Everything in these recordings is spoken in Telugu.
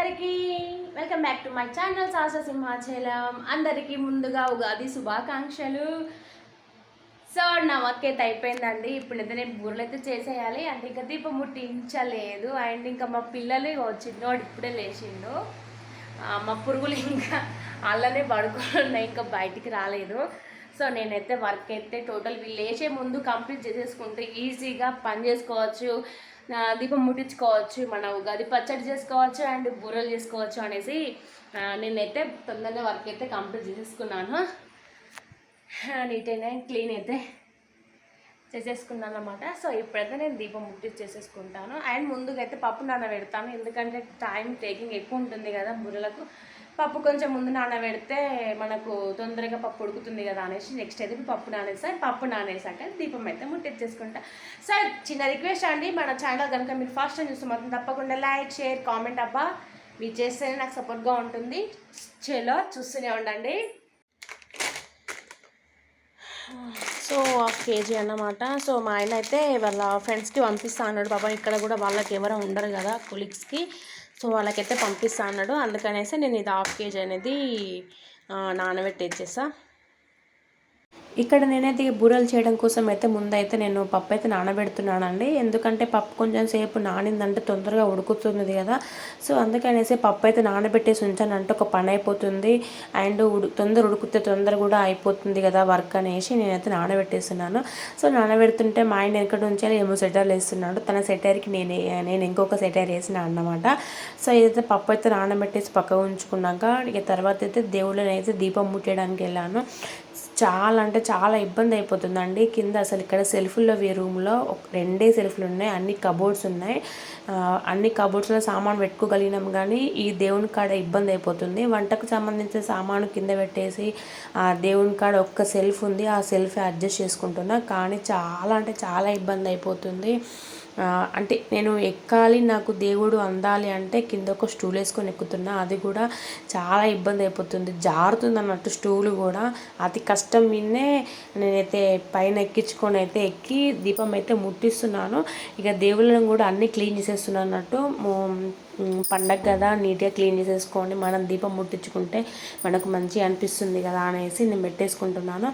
అందరికీ welcome back to my channel Sahasa Simhachalam. అందరికీ ముందుగా ఉగాది శుభాకాంక్షలు. సో నా వర్క్ అయితే అయిపోయిందండి. ఇప్పుడు అయితే నేను బూరలు అయితే చేసేయాలి. అంటే ఇంకా దీపం ముట్టించలేదు. అండ్ ఇంకా మా పిల్లలు వచ్చిండు వాడు ఇప్పుడే లేచిండు. మా పురుగులు ఇంకా అలానే పడుకొని ఉన్నాయి ఇంకా బయటికి రాలేదు. సో నేనైతే వర్క్ అయితే టోటల్ వీళ్ళు లేచే ముందు కంప్లీట్ చేసేసుకుంటే ఈజీగా పని చేసుకోవచ్చు. దీపం ముట్టించుకోవచ్చు మన ఉగాది పచ్చడి చేసుకోవచ్చు అండ్ బూరలు చేసుకోవచ్చు అనేసి నేనైతే తొందరగా వర్క్ అయితే కంప్లీట్ చేసేసుకున్నాను. నీట్ అండ్ క్లీన్ అయితే చేసేసుకున్నాను అనమాట సో ఇప్పుడైతే నేను దీపం ముట్టి చేసేసుకుంటాను. అండ్ ముందుగా అయితే పప్పు నానబెడతాను. ఎందుకంటే టైం టేకింగ్ ఎక్కువ ఉంటుంది కదా బుర్రలకు పప్పు కొంచెం ముందు నానబెడితే మనకు తొందరగా పప్పు ఉడుకుతుంది కదా అనేసి నెక్స్ట్ అయితే పప్పు నానేసా పప్పు నానేసాక దీపం అయితే ముట్టించేసుకుంటా సార్ చిన్న రిక్వెస్ట్ అండి మన ఛానల్ కనుక మీరు ఫస్ట్ టైం చూస్తే మాత్రం తప్పకుండా లైక్ షేర్ కామెంట్ అబ్బా. మీరు చేస్తేనే నాకు సపోర్ట్గా ఉంటుంది. చేలో చూస్తూనే ఉండండి. సో హాఫ్ కేజీ అన్నమాట. సో మా ఆయన అయితే వాళ్ళ ఫ్రెండ్స్కి పంపిస్తా అన్నాడు. పాపం ఇక్కడ కూడా వాళ్ళకి ఎవరో ఉండరు కదా కొలీగ్స్కి సో వాళ్ళకైతే పంపిస్తా అన్నాడు. అందుకనేసి నేను ఇది హాఫ్ కేజీ అనేది నానబెట్టేసేసా. ఇక్కడ నేనైతే బూరలు బూరెలు చేయడం కోసం అయితే ముందైతే నేను పప్పు అయితే నానబెడుతున్నానండి. ఎందుకంటే పప్పు కొంచెం సేపు నానిందంటే తొందరగా ఉడుకుతుంది కదా. సో అందుకనేసి పప్పు అయితే నానబెట్టేసి ఉంచానంటే ఒక పని అయిపోతుంది. అండ్ ఉడు తొందర ఉడికితే తొందర కూడా అయిపోతుంది కదా వర్క్ అనేసి నేనైతే నానబెట్టేస్తున్నాను. సో నానబెడుతుంటే మా ఆయన ఎక్కడ ఉంచాలి ఏమో సెటర్లు వేస్తున్నాడు. తన సెటర్కి నేను నేను ఇంకొక సెటర్ వేసిన అన్నమాట. సో ఏదైతే పప్పు అయితే నానబెట్టేసి పక్కకు ఉంచుకున్నాక ఇక తర్వాత అయితే దేవుళ్ళని అయితే దీపం ముట్టేయడానికి వెళ్ళాను. చాలా అంటే చాలా ఇబ్బంది అయిపోతుందండి. కింద అసలు ఇక్కడ సెల్ఫ్లో ఈ రూమ్లో ఒక రెండే సెల్ఫ్లు ఉన్నాయి. అన్ని కబోర్డ్స్ ఉన్నాయి. అన్ని కబోర్డ్స్లో సామాన్ పెట్టుకోగలిగినాం కానీ ఈ దేవుని కాడ ఇబ్బంది అయిపోతుంది. వంటకు సంబంధించిన సామాను కింద పెట్టేసి ఆ దేవుని కాడ ఒక్క సెల్ఫ్ ఉంది. ఆ సెల్ఫ్ అడ్జస్ట్ చేసుకుంటున్నా. కానీ చాలా అంటే చాలా ఇబ్బంది అయిపోతుంది. అంటే నేను ఎక్కాలి నాకు దేవుడు అందాలి అంటే కింద ఒక స్టూల్ వేసుకొని ఎక్కుతున్నా అది కూడా చాలా ఇబ్బంది అయిపోతుంది. జారుతుంది అన్నట్టు స్టూల్ కూడా. అతి కష్టం మీదనే నేనైతే పైన ఎక్కించుకొని అయితే ఎక్కి దీపం అయితే ముట్టిస్తున్నాను. ఇక దేవుళ్ళను కూడా అన్నీ క్లీన్ చేసేస్తున్నాను అన్నట్టు పండగ కదా నీట్గా క్లీన్ చేసేసుకోండి మనం దీపం ముట్టించుకుంటే మనకు మంచిగా అనిపిస్తుంది కదా అనేసి నేను పెట్టేసుకుంటున్నాను.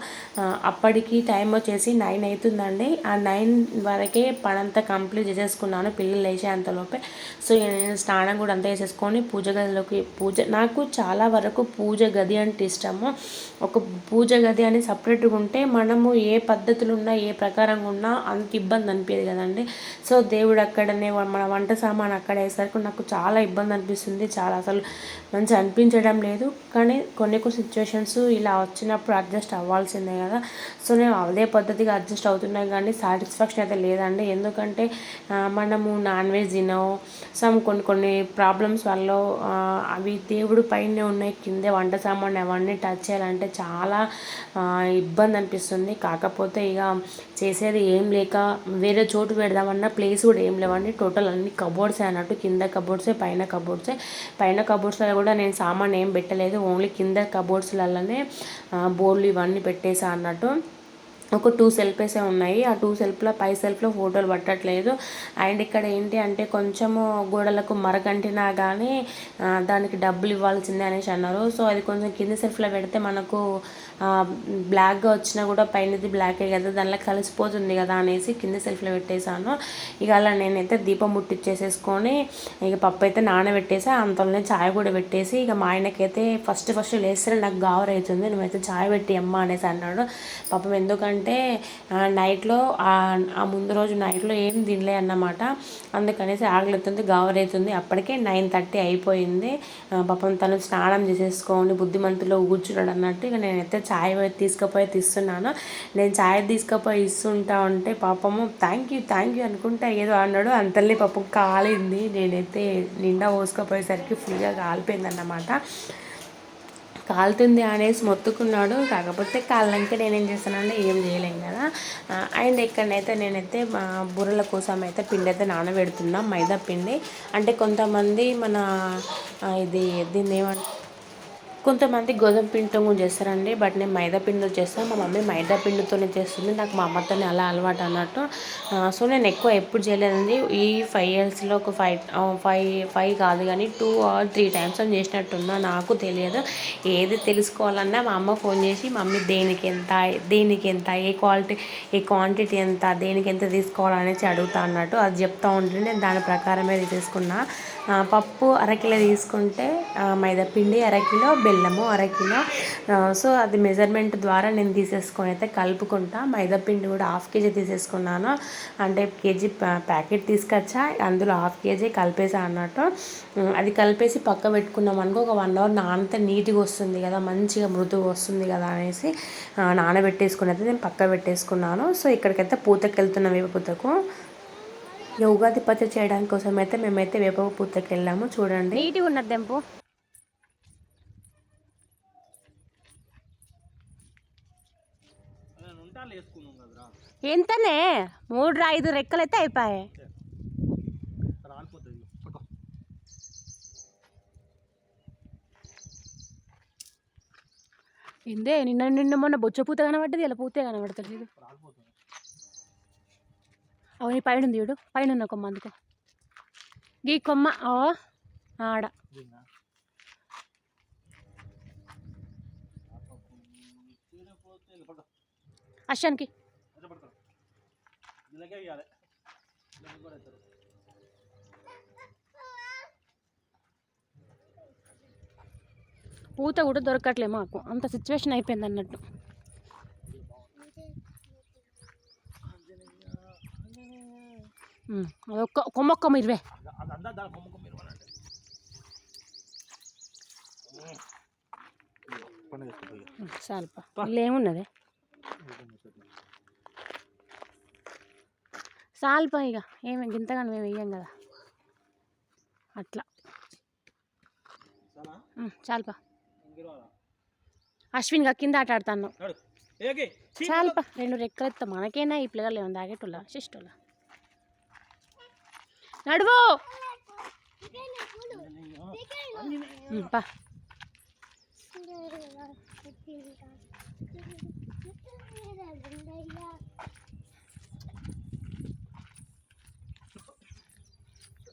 అప్పటికి టైం వచ్చేసి నైన్ అవుతుందండి. ఆ నైన్ వరకే పనంతా కంప్లీట్ చేసేసుకున్నాను పిల్లలు లేచే అంతలోపే సో నేను స్నానం కూడా అంతా చేసేసుకొని పూజ గదిలోకి పూజ నాకు చాలా వరకు పూజ గది అంటే ఇష్టము. ఒక పూజ గది అని సపరేట్గా ఉంటే మనము ఏ పద్ధతులు ఉన్నా ఏ ప్రకారంగా ఉన్నా అంత ఇబ్బంది అనిపించదు కదండి. సో దేవుడు అక్కడనే మన వంట సామాన్ అక్కడ వేసరికి నాకు చాలా చాలా ఇబ్బంది అనిపిస్తుంది. చాలా అసలు మంచి అనిపించడం లేదు. కానీ కొన్ని కొన్ని సిచ్యువేషన్స్ ఇలా వచ్చినప్పుడు అడ్జస్ట్ అవ్వాల్సిందే కదా. సో నేను అదే పద్ధతిగా అడ్జస్ట్ అవుతున్నాను కానీ సాటిస్ఫాక్షన్ అయితే లేదండి. ఎందుకంటే మనము నాన్ వెజ్ తినో సమ్ కొన్ని కొన్ని ప్రాబ్లమ్స్ వల్ల అవి దేవుడు పైన ఉన్నాయి. కిందే వంట సామాన్ అవన్నీ టచ్ చేయాలంటే చాలా ఇబ్బంది అనిపిస్తుంది. కాకపోతే ఇక చేసేది ఏం లేక వేరే చోటు పెడదామన్న ప్లేస్ కూడా ఏం లేవండి. టోటల్ అన్ని కబోర్డ్స్ అన్నట్టు కింద కబోర్డ్స్ పైన కబోర్డ్సే పైన కబోర్డ్స్లో కూడా నేను సామాన్ ఏం పెట్టలేదు. ఓన్లీ కింద కబోర్డ్స్లలోనే బోర్లు ఇవన్నీ పెట్టేసా అన్నట్టు. ఒక టూ సెల్ఫేసే ఉన్నాయి. ఆ టూ సెల్ఫ్లో పై సెల్ఫ్లో ఫోటోలు పట్టట్లేదు. అండ్ ఇక్కడ ఏంటి అంటే కొంచెము గోడలకు మరగంటినా కానీ దానికి డబ్బులు ఇవ్వాల్సిందే అనేసి అన్నారు. సో అది కొంచెం కింద సెల్ఫ్లో పెడితే మనకు బ్లాక్గా వచ్చినా కూడా పైనది బ్లాకే కదా దానిలో కలిసిపోతుంది కదా అనేసి కింద సెల్ఫ్లో పెట్టేశాను. ఇక అలా నేనైతే దీపం ముట్టించేసేసుకొని ఇక పప్పు అయితే నానబెట్టేసి అంతలోనే చాయ్ కూడా పెట్టేసి ఇక మా ఆయనకైతే ఫస్ట్ ఫస్ట్ లేస్తే నాకు గావర్ అవుతుంది నువ్వైతే చాయ్ పెట్టి అమ్మ అనేసి అన్నాడు. పాపం ఎందుకంటే నైట్లో ఆ ముందు రోజు నైట్లో ఏం తినలే అన్నమాట. అందుకనేసి ఆకలితుంది గావర్ అవుతుంది అప్పటికే నైన్ థర్టీ అయిపోయింది. పాపం తను స్నానం చేసేసుకోండి బుద్ధిమంతులో కూర్చున్నాడు అన్నట్టు ఇక నేనైతే ఛాయ్ తీసుకుపోయి తీస్తున్నాను. నేను ఛాయ్ తీసుకుపోయి ఇస్తుంటా ఉంటే పాపము థ్యాంక్ యూ థ్యాంక్ యూ అనుకుంటా ఏదో అన్నాడు. అంతల్లి పాపం కాలింది. నేనైతే నిండా పోసుకపోయేసరికి ఫుల్గా కాలిపోయింది అన్నమాట కాలుతుంది అనేసి మొత్తుకున్నాడు. కాకపోతే కాళ్ళంటే నేనేం చేస్తానంటే ఏం చేయలేం కదా. అండ్ ఇక్కడనైతే నేనైతే బుర్రల కోసం అయితే పిండి అయితే నానబెడుతున్నా మైదా పిండి. అంటే కొంతమంది మన ఇది దీన్ని ఏమంటారు కొంతమంది గోధుమ పిండితో కూడా చేస్తారండి బట్ నేను మైదా పిండితో చేస్తాను మా మమ్మీ మైదా పిండితోనే చేస్తుంది. నాకు మా అమ్మతోనే అలా అలవాటు అన్నట్టు. సో నేను ఎక్కువ ఎప్పుడు చేయలేదండి. ఈ ఫైవ్ ఇయర్స్లో ఒక ఫైవ్ ఫైవ్ ఫైవ్ కాదు కానీ టూ ఆర్ త్రీ టైమ్స్ అని చేసినట్టున్నా. నాకు తెలియదు. ఏది తెలుసుకోవాలన్నా మా అమ్మ ఫోన్ చేసి మమ్మీ దేనికి ఎంత దేనికి ఎంత ఏ క్వాలిటీ ఏ క్వాంటిటీ ఎంత దేనికి ఎంత తీసుకోవాలనేసి అడుగుతా అన్నట్టు అది చెప్తా ఉంటే నేను దాని ప్రకారమే తీసుకున్నా పప్పు అరకిలో తీసుకుంటే మైదా పిండి అరకిలో బెల్లము అరకిలో సో అది మెజర్మెంట్ ద్వారా నేను తీసేసుకొని అయితే కలుపుకుంటా. మైదా పిండి కూడా హాఫ్ కేజీ తీసేసుకున్నాను. అంటే కేజీ ప్యాకెట్ తీసుకొచ్చా. అందులో హాఫ్ కేజీ కలిపేసా అన్నట్టు. అది కలిపేసి పక్క పెట్టుకున్నాం అనుకో ఒక వన్ అవర్ నానితే నీట్గా వస్తుంది కదా మంచిగా మృదువు వస్తుంది కదా అనేసి నానబెట్టేసుకుని అయితే నేను పక్క పెట్టేసుకున్నాను. సో ఇక్కడికైతే పూతకి వెళ్తున్నాం వేప పూతకు. ఉగాది పచ్చడి చేయడానికి కోసం అయితే మేమైతే వేప పూతకి వెళ్ళాము చూడండి. నీట్గా ఉన్నది దెంపు ఎంతనే మూడు ఐదు రెక్కలు అయితే అయిపోయాయి ఇందే నిన్న నిన్న మొన్న బొచ్చ పూత కనబడ్డది ఇలా పూతే కనబడతలేదు అవును పైన ఉంది చూడు పైన ఉన్న కొమ్మ అందుకో. ఈ కొమ్మ ఓ ఆడ. అశానికి పూత కూడా దొరకట్లే మాకు. అంత సిచ్యువేషన్ అయిపోయింది అన్నట్టు. అదొక్క కొమ్మొక్క ఇరవై చాలుపా. ఏమున్నది చాలుపా ఇక ఏమి గింతగాని మేము వెయ్యం కదా. అట్లా. చాలుపా. అశ్విన్గా కింద ఆట ఆడుతాను చాలుపా. రెండు రెక్కలు ఎత్తా. మనకేనా ఈ పిల్లలు ఏమన్నా తాగేటోళ్ళ? శిష్టోళ్ళ? నడువు! పా.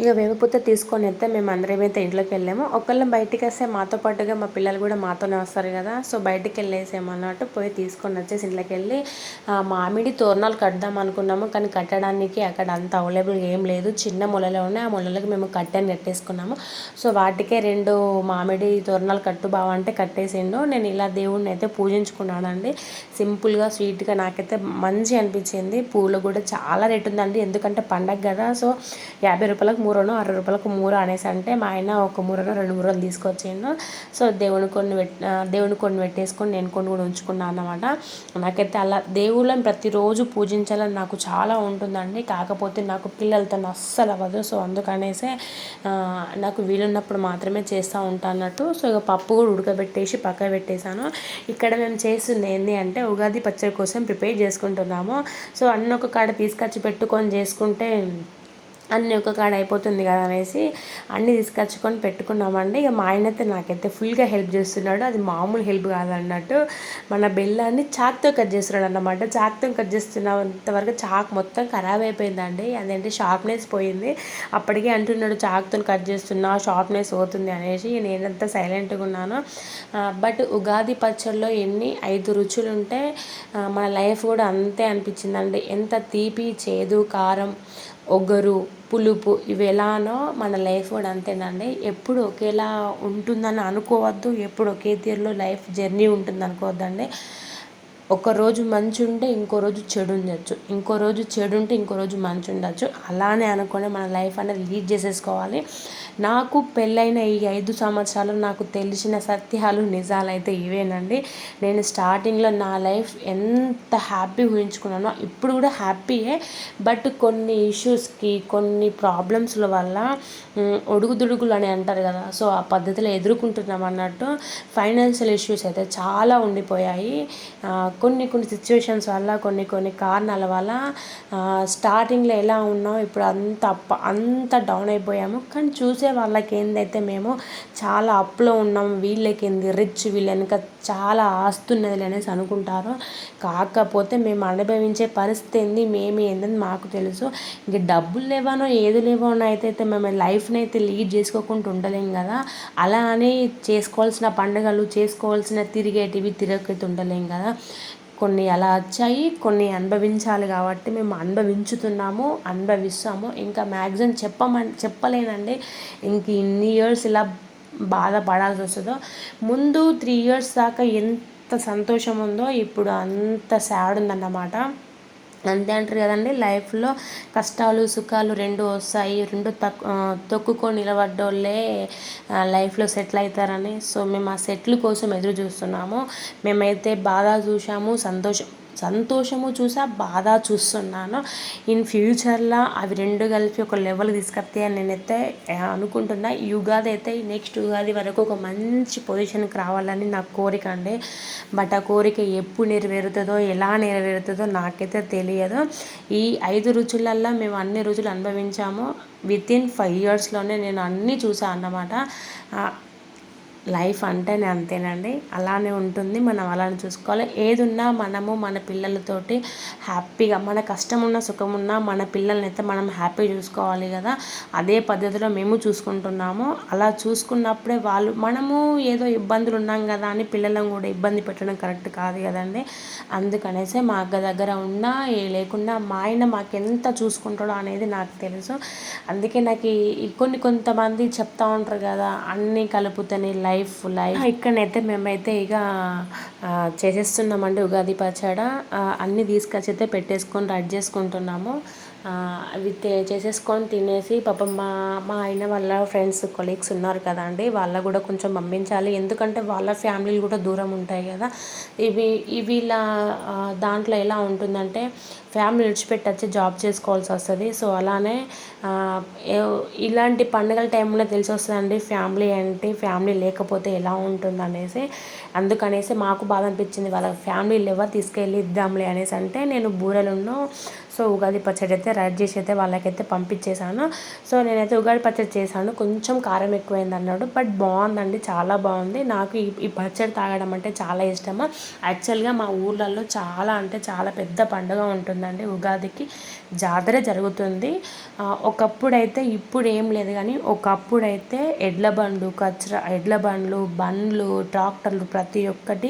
ఇక వేపపూత తీసుకొని అయితే మేము అందరం అయితే ఇంట్లోకి వెళ్ళాము. ఒకళ్ళం బయటికి వస్తే మాతో పాటుగా మా పిల్లలు కూడా మాతోనే వస్తారు కదా. సో బయటికి వెళ్ళేసేమన్నట్టు పోయి తీసుకొని వచ్చేసి ఇంట్లోకి వెళ్ళి మామిడి తోరణాలు కడదాం అనుకున్నాము. కానీ కట్టడానికి అక్కడ అంత అవైలబుల్ ఏం లేదు. చిన్న మొలలు ఉన్నాయి. ఆ మొలలకు మేము కట్టని కట్టేసుకున్నాము. సో వాటికే రెండు మామిడి తోరణాలు కట్టు బావ అంటే కట్టేసిండు. నేను ఇలా దేవుడిని అయితే పూజించుకున్నానండి. సింపుల్గా స్వీట్గా నాకైతే మంచి అనిపించింది. పూలు కూడా చాలా రేటు ఉందండి. ఎందుకంటే పండగ కదా. సో యాభై రూపాయలు రూపాయలకు మూరను అరవై రూపాయలకు మూర అనేసి అంటే మా ఆయన ఒక మూరను రెండు మూరలు తీసుకొచ్చిండు. సో దేవుని కొన్ని పెట్ దేవుని కొన్ని పెట్టేసుకొని నేను కొన్ని కూడా ఉంచుకున్నాను అన్నమాట. నాకైతే అలా దేవుళ్ళని ప్రతిరోజు పూజించాలని నాకు చాలా ఉంటుందండి. కాకపోతే నాకు పిల్లలతో అస్సలు అవ్వదు. సో అందుకనేసే నాకు వీలున్నప్పుడు మాత్రమే చేస్తూ ఉంటాను అన్నట్టు. సో ఇక పప్పు కూడా ఉడకబెట్టేసి పక్క పెట్టేశాను. ఇక్కడ మేము చేస్తుంది ఏంటి అంటే ఉగాది పచ్చడి కోసం ప్రిపేర్ చేసుకుంటున్నాము. సో అన్న ఒక కాడ తీసుకొచ్చి పెట్టుకొని చేసుకుంటే అన్నీ ఒక కాడ అయిపోతుంది కదా అనేసి అన్నీ తీసుకొచ్చుకొని పెట్టుకున్నామండి. ఇక మా ఆయన అయితే నాకైతే ఫుల్గా హెల్ప్ చేస్తున్నాడు. అది మామూలు హెల్ప్ కాదన్నట్టు మన బెల్లాన్ని చాక్తో కట్ చేస్తున్నాడు అన్నమాట చాక్తో కట్ చేస్తున్నంతవరకు చాక్ మొత్తం ఖరాబ్ అయిపోయిందండి. అదేంటి షార్ప్నెస్ పోయింది. అప్పటికే అంటున్నాడు చాక్తో కట్ చేస్తున్నా షార్ప్నెస్ పోతుంది అనేసి. నేనంతా సైలెంట్గా ఉన్నాను. బట్ ఉగాది పచ్చళ్ళలో ఎన్ని ఐదు రుచులు ఉంటే మన లైఫ్ కూడా అంతే అనిపించిందండి. ఎంత తీపి చేదు కారం ఒగరు పులుపు ఇవి ఎలానో మన లైఫ్ కూడా అంతేనండి. ఎప్పుడు ఒకేలా ఉంటుందని అనుకోవద్దు. ఎప్పుడు ఒకే తీరులో లైఫ్ జర్నీ ఉంటుంది అనుకోవద్దండి. ఒకరోజు మంచి ఉంటే ఇంకో రోజు చెడు ఉండొచ్చు. ఇంకో రోజు చెడు ఉంటే ఇంకో రోజు మంచి ఉండొచ్చు. అలానే అనుకొని మన లైఫ్ అనేది లీడ్ చేసేసుకోవాలి. నాకు పెళ్ళైన ఈ ఐదు సంవత్సరాలు నాకు తెలిసిన సత్యాలు నిజాలు అయితే ఇవేనండి. నేను స్టార్టింగ్లో నా లైఫ్ ఎంత హ్యాపీ ఊహించుకున్నానో ఇప్పుడు కూడా హ్యాపీయే. బట్ కొన్ని ఇష్యూస్కి కొన్ని ప్రాబ్లమ్స్ల వల్ల ఒడుగుదుడుగులు అని అంటారు కదా సో ఆ పద్ధతిలో ఎదుర్కొంటున్నాం అన్నట్టు ఫైనాన్షియల్ ఇష్యూస్ అయితే చాలా ఉండిపోయాయి. కొన్ని కొన్ని సిచ్యువేషన్స్ వల్ల కొన్ని కొన్ని కారణాల వల్ల స్టార్టింగ్లో ఎలా ఉన్నాం ఇప్పుడు అంత అంత డౌన్ అయిపోయాము. కానీ చూసి వాళ్ళకి ఏందైతే మేము చాలా అప్లో ఉన్నాం వీళ్ళకి ఏంది రిచ్ వీళ్ళు వెనుక చాలా ఆస్తున్నది అనేసి అనుకుంటారు కాకపోతే మేము అనుభవించే పరిస్థితి ఏంది మేము ఏందని మాకు తెలుసు. ఇంక డబ్బులు లేవనో ఏది లేవనో అయితే అయితే మేము లైఫ్ని అయితే లీడ్ చేసుకోకుండా ఉండలేం కదా. అలా అని చేసుకోవాల్సిన పండుగలు చేసుకోవాల్సిన తిరిగేటివి తిరగకైతే ఉండలేం కదా. కొన్ని అలా వచ్చాయి కొన్ని అనుభవించాలి కాబట్టి మేము అనుభవించుతున్నాము అనుభవిస్తాము. ఇంకా మ్యాక్సిమం చెప్పమని చెప్పలేనండి. ఇంక ఇన్ని ఇయర్స్ ఇలా బాధపడాల్సి వస్తుందో. ముందు త్రీ ఇయర్స్ దాకా ఎంత సంతోషం ఉందో ఇప్పుడు అంత సాడ్ ఉందన్నమాట. అంతే అంటారు కదండి. లైఫ్లో కష్టాలు సుఖాలు రెండు వస్తాయి. రెండు తక్కు తొక్కుకొని నిలబడ్డోళ్ళే లైఫ్లో సెటిల్ అవుతారని సో మేము ఆ సెటిల్ కోసం ఎదురు చూస్తున్నాము. మేమైతే బాధ చూసాము సంతోషం సంతోషము చూసా బాధ చూస్తున్నాను. ఇన్ ఫ్యూచర్లో అవి రెండు కలిపి ఒక లెవెల్ తీసుకొస్తాయి అని నేనైతే అనుకుంటున్నా. ఈ ఉగాది అయితే నెక్స్ట్ ఉగాది వరకు ఒక మంచి పొజిషన్కి రావాలని నా కోరిక అండి. బట్ ఆ కోరిక ఎప్పుడు నెరవేరుతుందో ఎలా నెరవేరుతుందో నాకైతే తెలియదు. ఈ ఐదు రుచులల్లో మేము అన్ని రుచులు అనుభవించాము. విత్ ఇన్ ఫైవ్ ఇయర్స్లోనే నేను అన్నీ చూసాను అన్నమాట. లైఫ్ అంటేనే అంతేనండి. అలానే ఉంటుంది. మనం అలానే చూసుకోవాలి. ఏది ఉన్నా మనము మన పిల్లలతోటి హ్యాపీగా మన కష్టం ఉన్న సుఖం ఉన్నా మన పిల్లల్ని అయితే మనం హ్యాపీ చూసుకోవాలి కదా. అదే పద్ధతిలో మేము చూసుకుంటున్నాము. అలా చూసుకున్నప్పుడే వాళ్ళు మనము ఏదో ఇబ్బందులు ఉన్నాం కదా అని పిల్లలను కూడా ఇబ్బంది పెట్టడం కరెక్ట్ కాదు కదండి. అందుకనేసి మా అక్క దగ్గర ఉన్నా ఏ లేకుండా మా ఆయన మాకెంత చూసుకుంటాడో అనేది నాకు తెలుసు. అందుకే నాకు కొన్ని కొంతమంది చెప్తా ఉంటారు కదా అన్నీ కలుపుతని లైఫ్ లైఫ్ ఇక్కడనైతే మేమైతే ఇక చేసేస్తున్నామండి ఉగాది పచ్చడ. అన్నీ తీసుకొచ్చి అయితే పెట్టేసుకొని రెడీ చేసుకుంటున్నాము. అవి చేసేసుకొని తినేసి పాపం మా మా ఆయన వాళ్ళ ఫ్రెండ్స్ కొలీగ్స్ ఉన్నారు కదండి వాళ్ళ కూడా కొంచెం పంపించాలి. ఎందుకంటే వాళ్ళ ఫ్యామిలీలు కూడా దూరం ఉంటాయి కదా. ఇవి ఇవి ఇలా దాంట్లో ఎలా ఉంటుందంటే ఫ్యామిలీ విడిచిపెట్టి వచ్చి జాబ్ చేసుకోవాల్సి వస్తుంది. సో అలానే ఇలాంటి పండుగల టైంలో తెలిసి వస్తుందండి ఫ్యామిలీ ఏంటి ఫ్యామిలీ లేకపోతే ఎలా ఉంటుంది అనేసి అందుకనేసి మాకు బాధ అనిపించింది. వాళ్ళ ఫ్యామిలీలు ఎవరు తీసుకెళ్ళి ఇద్దాంలే అనేసి అంటే నేను బూరెలున్నో సో ఉగాది పచ్చడి అయితే రెడీ చేసి అయితే వాళ్ళకైతే పంపించేశాను. సో నేనైతే ఉగాది పచ్చడి చేశాను. కొంచెం కారం ఎక్కువైంది అన్నాడు బట్ బాగుందండి చాలా బాగుంది. నాకు ఈ ఈ పచ్చడి తాగడం అంటే చాలా ఇష్టము. యాక్చువల్గా మా ఊర్లలో చాలా అంటే చాలా పెద్ద పండుగ ఉంటుందండి ఉగాదికి. జాతర జరుగుతుంది. ఒకప్పుడైతే ఇప్పుడు ఏం లేదు కానీ ఒకప్పుడైతే ఎడ్ల బండ్లు కచ్చర ఎడ్ల బండ్లు బండ్లు ట్రాక్టర్లు ప్రతి ఒక్కటి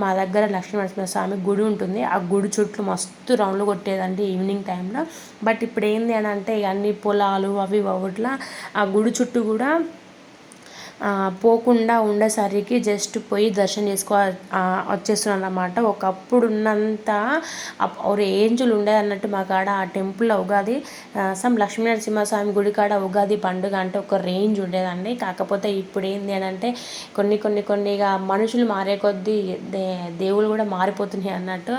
మా దగ్గర లక్ష్మీ స్వామి గుడి ఉంటుంది. ఆ గుడి చుట్టూ మస్తు రౌండ్లు కొట్టేదండి. ఈవినింగ్ టైంలో. బట్ ఇప్పుడు ఏంది అని అంటే అన్ని పొలాలు అవి ఒకట్లా ఆ గుడి చుట్టూ కూడా పోకుండా ఉండేసరికి జస్ట్ పోయి దర్శనం చేసుకో వచ్చేస్తున్నాను అనమాట ఒకప్పుడు ఉన్నంత ఒక ఏంజులు ఉండేది అన్నట్టు మా కాడ ఆ టెంపుల్లో ఉగాది సమ్ లక్ష్మీ నరసింహస్వామి గుడి కాడ ఉగాది పండుగ అంటే ఒక రేంజ్ ఉండేదండి. కాకపోతే ఇప్పుడు ఏంది అని అంటే కొన్ని కొన్ని కొన్నిగా మనుషులు మారే కొద్దీ దే దేవుళ్ళు కూడా మారిపోతున్నాయి అన్నట్టు.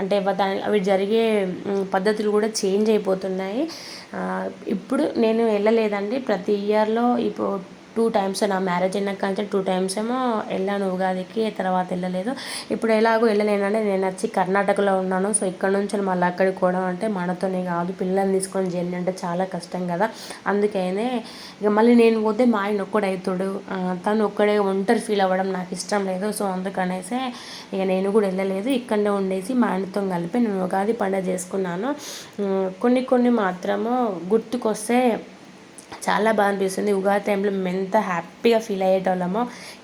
అంటే దాని అవి జరిగే పద్ధతులు కూడా చేంజ్ అయిపోతున్నాయి. ఇప్పుడు నేను వెళ్ళలేదండి. ప్రతి ఇయర్లో ఇప్పుడు టూ టైమ్స్ నా మ్యారేజ్ అయినాక కానీ టూ టైమ్స్ ఏమో వెళ్ళాను ఉగాదికి తర్వాత వెళ్ళలేదు. ఇప్పుడు ఎలాగో వెళ్ళలేనంటే నేను వచ్చి కర్ణాటకలో ఉన్నాను. సో ఇక్కడ నుంచి మళ్ళీ అక్కడికి పోవడం అంటే మనతోనే కాదు పిల్లల్ని తీసుకొని జర్నీ అంటే చాలా కష్టం కదా. అందుకనే ఇక మళ్ళీ నేను పోతే మా ఆయన ఒక్కడవుతాడు తను ఒక్కడే ఒంటరి ఫీల్ అవ్వడం నాకు ఇష్టం లేదు. సో అందుకనేసే ఇక నేను కూడా వెళ్ళలేదు. ఇక్కడనే ఉండేసి మా ఆయనతో కలిపి నేను ఉగాది పండుగ చేసుకున్నాను. కొన్ని కొన్ని మాత్రము గుర్తుకొస్తే చాలా బాగా అనిపిస్తుంది. ఉగాది టైంలో మేము ఎంత హ్యాపీగా ఫీల్ అయ్యేటోళ్ళమో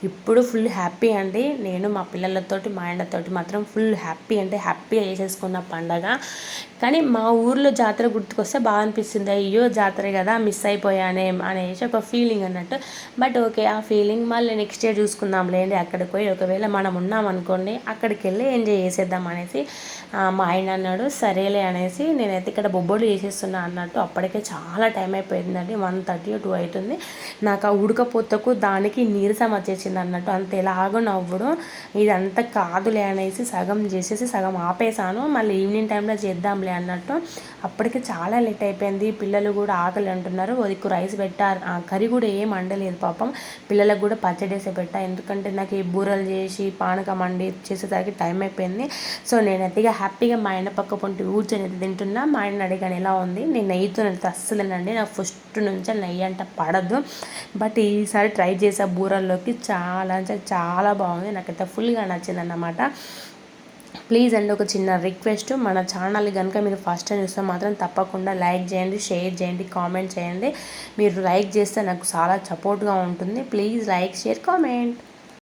ఇప్పుడు ఫుల్ హ్యాపీ అండి. నేను మా పిల్లలతోటి మా ఆయనతోటి మాత్రం ఫుల్ హ్యాపీ అంటే హ్యాపీగా చేసేసుకున్న పండగ. కానీ మా ఊర్లో జాతర గుర్తుకొస్తే బాగా అనిపిస్తుంది. అయ్యో జాతర కదా మిస్ అయిపోయానే అనేసి ఒక ఫీలింగ్ అన్నట్టు. బట్ ఓకే ఆ ఫీలింగ్ మళ్ళీ నెక్స్ట్ ఇయర్ చూసుకుందాం లేండి అక్కడికి పోయి ఒకవేళ మనం ఉన్నాం అనుకోండి అక్కడికి వెళ్ళి ఎంజాయ్ చేసేద్దాం అనేసి మా ఆయన అన్నాడు సరేలే అనేసి నేనైతే ఇక్కడ బొబ్బోళ్ళు చేసేస్తున్నా అన్నట్టు అప్పటికే చాలా టైం అయిపోయిందండి. వన్ థర్టీ టూ అవుతుంది. నాకు ఆ ఉడకపోతకు దానికి నీరసం వచ్చేసింది అన్నట్టు. అంత ఎలాగో నవ్వుడు. ఇదంతా కాదులే అనేసి సగం చేసేసి సగం ఆపేసాను మళ్ళీ ఈవినింగ్ టైంలో చేద్దాంలే అన్నట్టు. అప్పటికి చాలా లేట్ అయిపోయింది. పిల్లలు కూడా ఆకలి అంటున్నారు. వదికు రైస్ పెట్టారు ఆ కర్రీ కూడా ఏం వండలేదు పాపం. పిల్లలకు కూడా పచ్చడేసే పెట్టా. ఎందుకంటే నాకు ఈ బూరలు చేసి పానకం వండి చేసేసరికి టైం అయిపోయింది. సో నేనైతే ఇక హ్యాపీగా మా ఆయన పక్క పొంటి కూర్చొని అయితే తింటున్నా. మా ఆయన అడిగాను ఎలా ఉంది? నేను నెయ్యితో అయితే అస్సలేనండి. నాకు ఫస్ట్ నుంచి నెయ్యి అంటే పడదు. బట్ ఈసారి ట్రై చేసా బూరల్లోకి. చాలా అంటే చాలా బాగుంది. నాకైతే ఫుల్గా నచ్చింది అన్నమాట ప్లీజ్ అండి ఒక చిన్న రిక్వెస్ట్. మన ఛానల్ కనుక మీరు ఫస్ట్ టైం చూస్తే మాత్రం తప్పకుండా లైక్ చేయండి షేర్ చేయండి కామెంట్ చేయండి. మీరు లైక్ చేస్తే నాకు చాలా సపోర్ట్గా ఉంటుంది. Please like share comment.